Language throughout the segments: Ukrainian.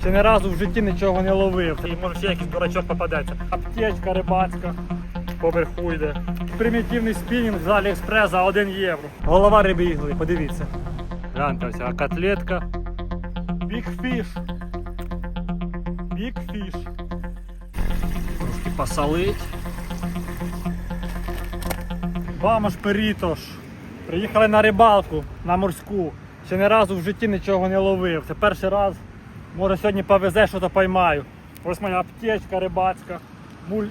Ще ні разу в житті нічого не ловив. І може ще якийсь дурачок попадеться. Аптечка рибацька. Поверху йде. Примітивний спінінг з Аліекспрес за 1 євро. Голова риби ігли, подивіться. Гляньте, ось а котлетка. Big fish. Трошки посолить. Вамош перітош. Приїхали на рибалку на морську. Ще ні разу в житті нічого не ловив. Це перший раз. Може сьогодні повезе, що то поймаю. Ось моя аптечка рибацька. Муль...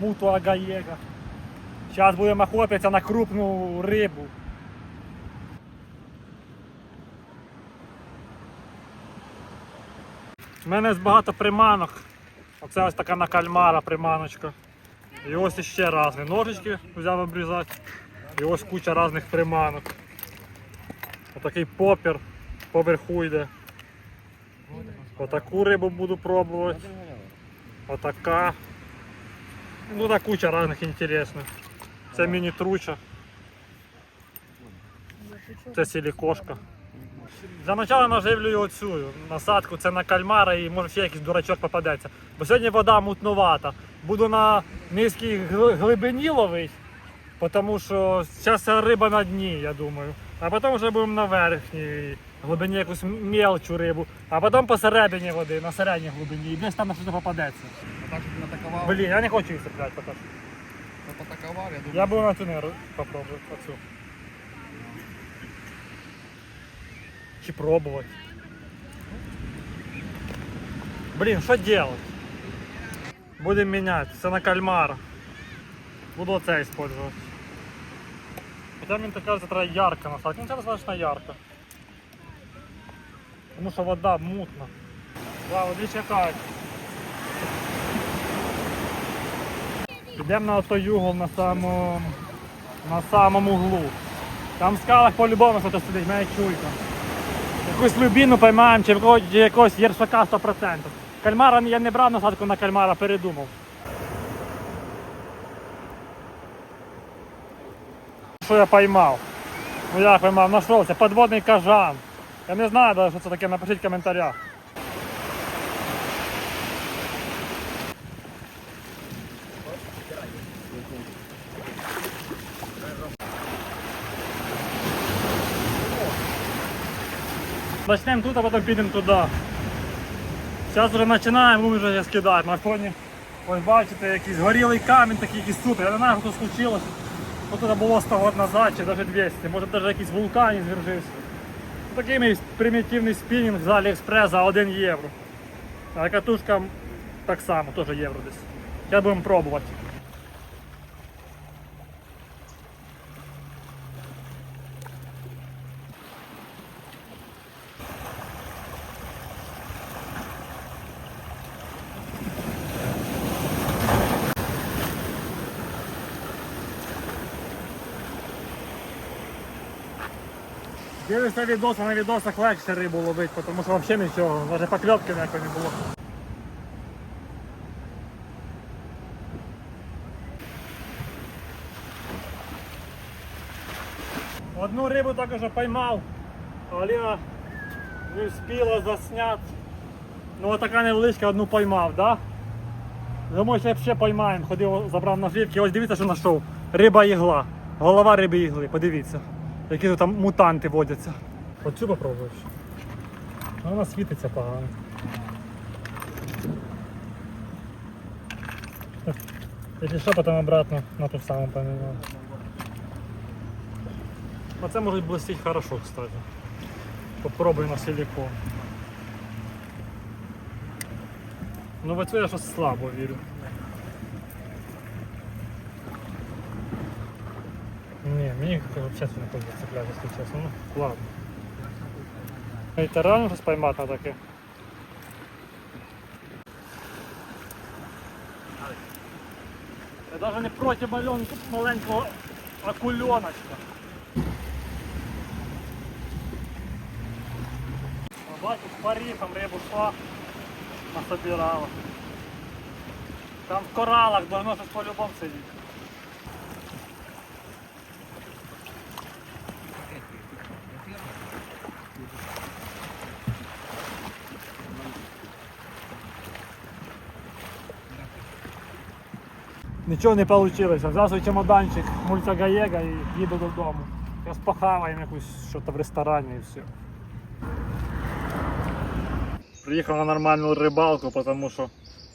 Мутуа гаєга. Зараз будемо охотитися на крупну рибу. У мене ось багато приманок. Оце ось така на кальмара приманочка. І ось іще різні ножички взяв обрізати. І ось куча різних приманок. Отакий попір поверху йде. Отаку рибу буду пробувати. Отака. Ну та куча різних інтересних. Це міні-труча. Це силікошка. Для початку наживлюю оцю насадку, це на кальмара і може ще якийсь дурачок попадеться. Бо сьогодні вода мутнувата. Буду на низькій глибині ловити, тому що зараз риба на дні, я думаю. А потім вже будемо на верхній глибині якусь мелчу рибу, а потім посередині води, на середній глибині, і десь там на щось попадеться. Так, щоб натакував, Блін, я не хочу їх цепляти поки що. потакував, я думаю. Я буду на цю неру попробую, оцю. Чи пробувати. Блін, що делать? Будемо міняти. Це на кальмара. Буду оце использовать. Хоча мені так кажется, треба ярко насадити. Ну це достаточно ярко. Тому що вода мутна. Да, води чекають. Йдемо на той угол на самому, на самому углу. Там в скалах по-любому щось сидить, мене чуйка. Якусь любіну поймаємо чи якогось єршака 100%. Кальмара я не брав насадку на кальмара, передумав. Що я поймав? Ну я поймав, знайшовся, подводний кажан. Я не знаю, навіть, що це таке, напишіть в коментарях. Начнемо тут, а потім підемо туди. Зараз вже починаємо, ми вже скидаємо. На фоні, ось бачите, якийсь горілий камінь, такий якийсь супер. Я не знаю, що тут случилось. Тут було 100 років назад, чи навіть 200. Може навіть якийсь вулкан звержився. Такий мій примітивний спінінг з Аліекспрес за 1 євро. А катушка так само, теж євро десь. Зараз будемо пробувати. Дивишся відоси, на відосах легше рибу ловити, тому що взагалі нічого, навіть покльовки ніякої не було. Одну рибу також поймав, Аліна не встигла засняти. Ну отака невеличка одну поймав, да? Думаю, що ще поймаємо. Ходив, забрав наживки. Ось дивіться, що знайшов. Риба ігла. Голова риби ігли, подивіться. Які тут там мутанти водяться. Оцю попробуєш. А Вона світиться погано. Якщо що, потім обратно на ту саму поміняв. Оце може блистіть хорошо, кстати. Попробуй на силикон. Ну в оцю я щось слабо вірю. Ні, мені взагалі не хочеться цепляти, якщо чесно. Ну, ладно. І ти реально щось поймати на таке? Я навіть не проти маленького, маленького акульоночка. А Бачу, з паріхом рибу шла, насобирала. Там в коралах давно щось по-любому сидить. Нічого не вийшло. Взяв чемоданчик мультигаєга і їду додому. Зараз похаваємо якусь щось в ресторані і все. Приїхав на нормальну рибалку, тому що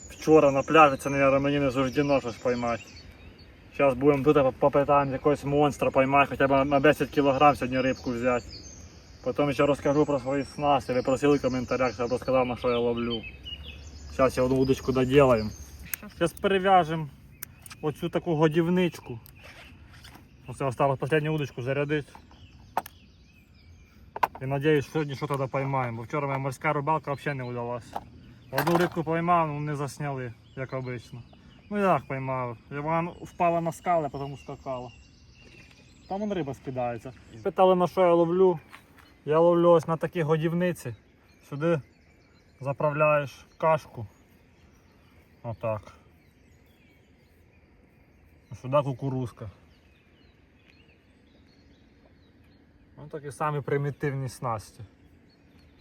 вчора на пляжі це, мабуть, мені не суждено щось поймати. Зараз будемо тут попитаємо якогось монстра поймати, хоча б на 10 кг сьогодні рибку взяти. Потім ще розкажу про свої снасті. Ви просили в коментарях, щоб я розказав, на що я ловлю. Зараз я одну удочку доделаем. Зараз перев'яжемо оцю таку годівничку. Оце осталось останню удочку зарядити. І надіюсь, сьогодні щось тоді поймаємо, бо вчора моя морська рибалка взагалі не вдалася. Одну рибку поймав, ну не засняли, як обично. Ну як поймав? І Вона впала на скали, потім скакала. Там вон риба скидається. Питали на що я ловлю. Я ловлю ось на такій годівниці. Сюди заправляєш кашку. Отак. А кукурузка. Ось такі самі примітивні снасті.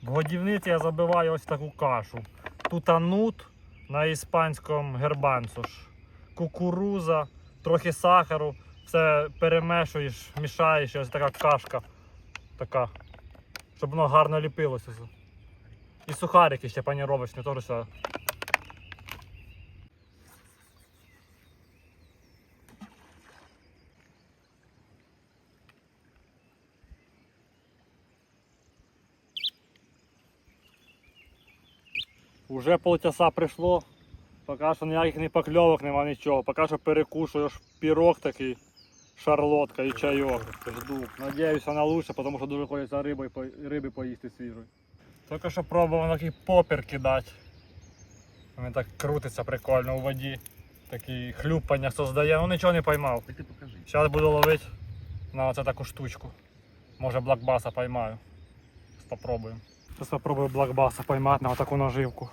В годівниці я забиваю ось таку кашу. Тутанут на іспанському гербанцуш. Кукуруза, трохи сахару. Все перемешуєш, мішаєш, ось така кашка. Така. Щоб воно гарно ліпилося. І сухарики ще паніровочні, теж Уже полчаса прийшло, поки що ніяких не покльовок нема нічого, поки що перекушуєш пірог такий, шарлотка і чайок. Жду. Надіюся на лучше, тому що дуже хочеться риби, риби поїсти свіжої. Тільки що пробував такий попір кидати. Він так крутиться прикольно у воді. Такий хлюпання создає, ну нічого не поймав. Зараз буду ловити на оце таку штучку. Може блакбаса поймаю. Зараз попробуємо. Зараз попробую блакбаса поймати на таку наживку.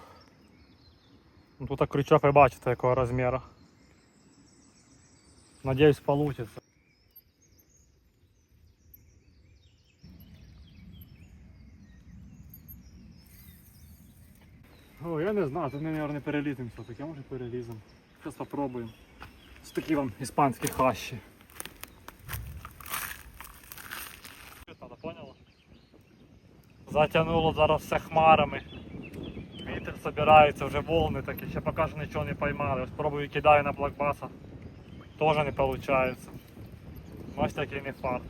Ну, Тут так крючок ви бачите якого розміру. Надіюсь получится. О, я не знаю, тут ми, мабуть, не переліземо все-таки, а може переліземо. Зараз попробуємо. Ось такі вам іспанські хащі. Затягнуло зараз все хмарами. Вітер збирається, вже волни такі, ще поки що нічого не поймали. Ось пробую кидаю на блокбаса. Теж не виходить. Ось такий не фарт.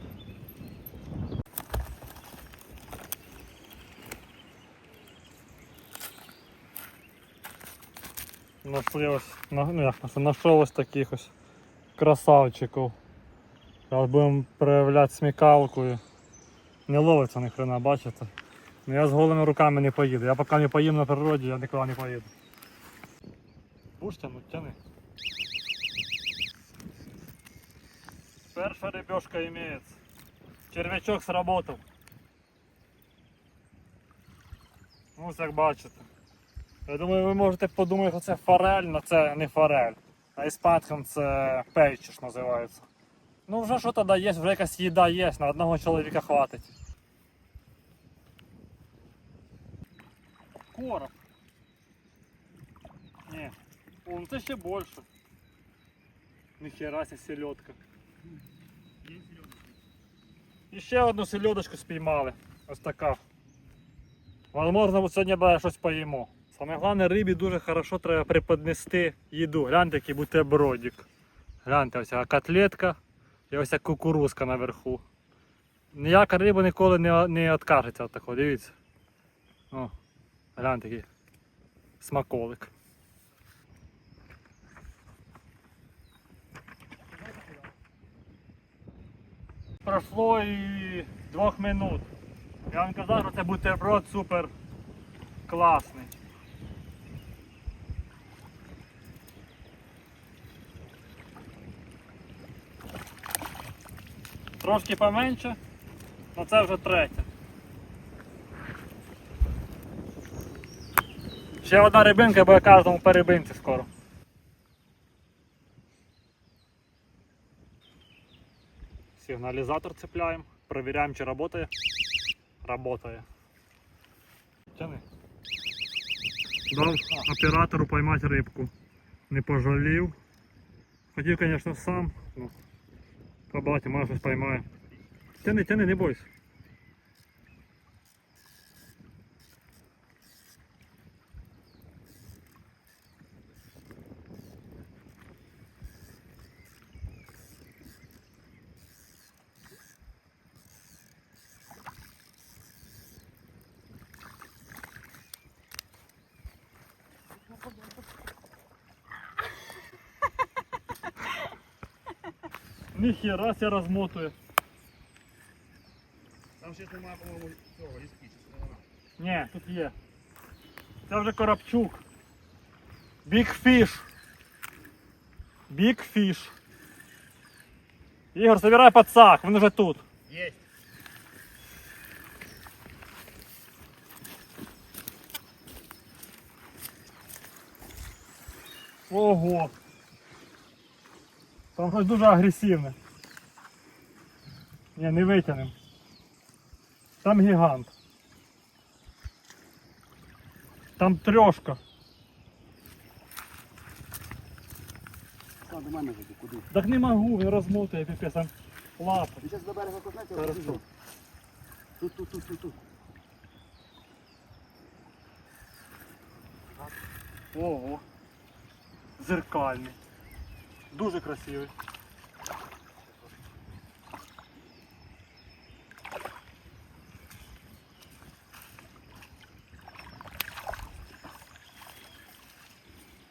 Нашли ось, ну ось таких ось красавчиків. Зараз будемо проявляти смікалку. і Не ловиться ні хрена, бачите? Ну я з голими руками не поїду. Я поки не поїм на природі, я нікуди не поїду. Будеш тянуть, тяни. Перша рыбешка имеется. Червячок сработав. Ну, як бачите. Я думаю, ви можете подумати, що це форель, але це не форель. А іспанським це пейчиш називається. Ну вже що тоді є, вже якась їда є, на одного чоловіка хватить. Короб. Ні. О, ну це ще більше. Ніхера селедка. І ще одну селедочку спіймали. Ось така. Возможно, сьогодні буде щось поїмо. Саме головне, рибі дуже хорошо треба преподнести їду. Гляньте, який бутербродик. Гляньте, ось котлетка і ось ця кукурузка наверху. Ніяка риба ніколи не, не відкажеться від такого, дивіться. О, гляньте який смаколик. Пройшло і двох минут. Я вам казав, що це бутерброд супер класний. Трошки поменше, але це вже третє. Ще одна рибинка буде кожному по рибинці скоро. Сигналізатор цепляємо, перевіряємо чи працює. Работає. Тяни. Дав оператору поймати рибку. Не пожалів. Хотів, звісно, сам. Ну, побачимо, може щось поймаю. Тяни, тяни, не бойся. Ніхера ся розмотує. Там ще немає, по-моєму, цього, ліски, чи що вона. Ні, тут є. Це вже коробчук. Big Fish. Big Fish. Ігор, забирай пацак, він вже тут. Єсть. Ого. Там щось дуже агресивне. Ні, не витягнемо. Там гігант. Там трьошка. До мене вже куди? Так не можу, він розмотує піпець там лапи. Ви зараз до берега копнете, Хорошо. побіжу. Тут, тут, тут, тут, тут. Ого. Зеркальний. Дуже красивий.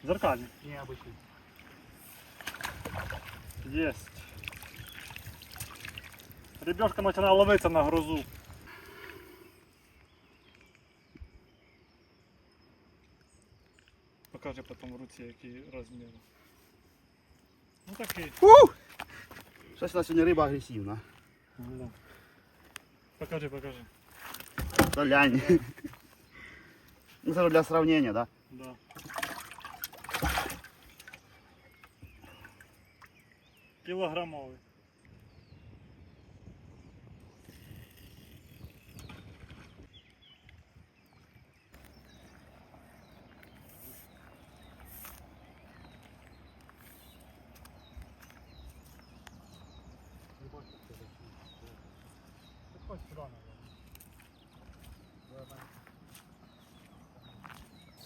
Зеркальний. Необычный. Есть. Ребешка починає ловитися на грузу. Покажи потім в руці, які розміри. Ну такий. Щось у нас сьогодні риба агресивна. Да. Покажи, покажи. Солянь. Ну, це для сравнення, да? Да. Кілограмовий.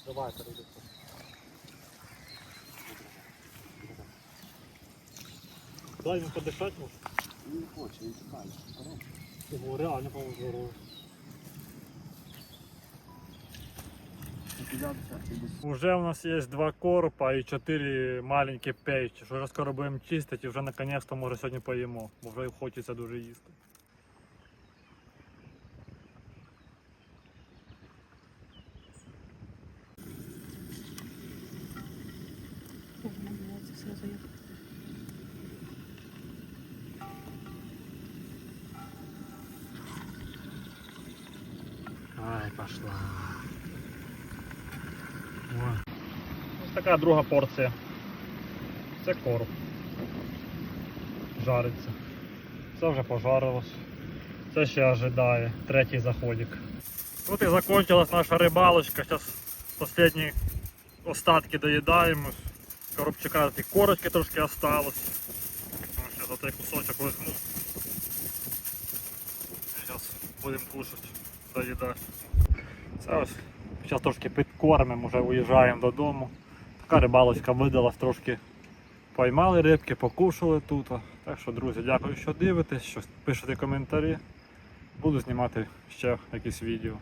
Давай, перейди. Дай йому подишати може. Він не хоче, він тікає. Ого, реально, по-моєму, здорово. Уже у нас є два коропа і чотири маленькі пейчі. Що вже скоро будемо чистити і вже наконець-то може сьогодні поїмо, бо вже хочеться дуже їсти. Пошла. Ось така друга порція. Це короб. Жариться. Це вже пожарилось. Це ще ожидає. Третій заходик. От і закончилась наша рибалочка. Зараз останні остатки доїдаємо. Коробчика корочки трошки осталось. Зараз оцей кусочок візьму. Зараз будемо кушати, доїдати. Це ось. Зараз трошки підкормимо, вже уїжджаємо додому. Така рибалочка видалась трошки. Поймали рибки, покушали тут. Так що, друзі, дякую, що дивитесь, що пишете коментарі. Буду знімати ще якісь відео.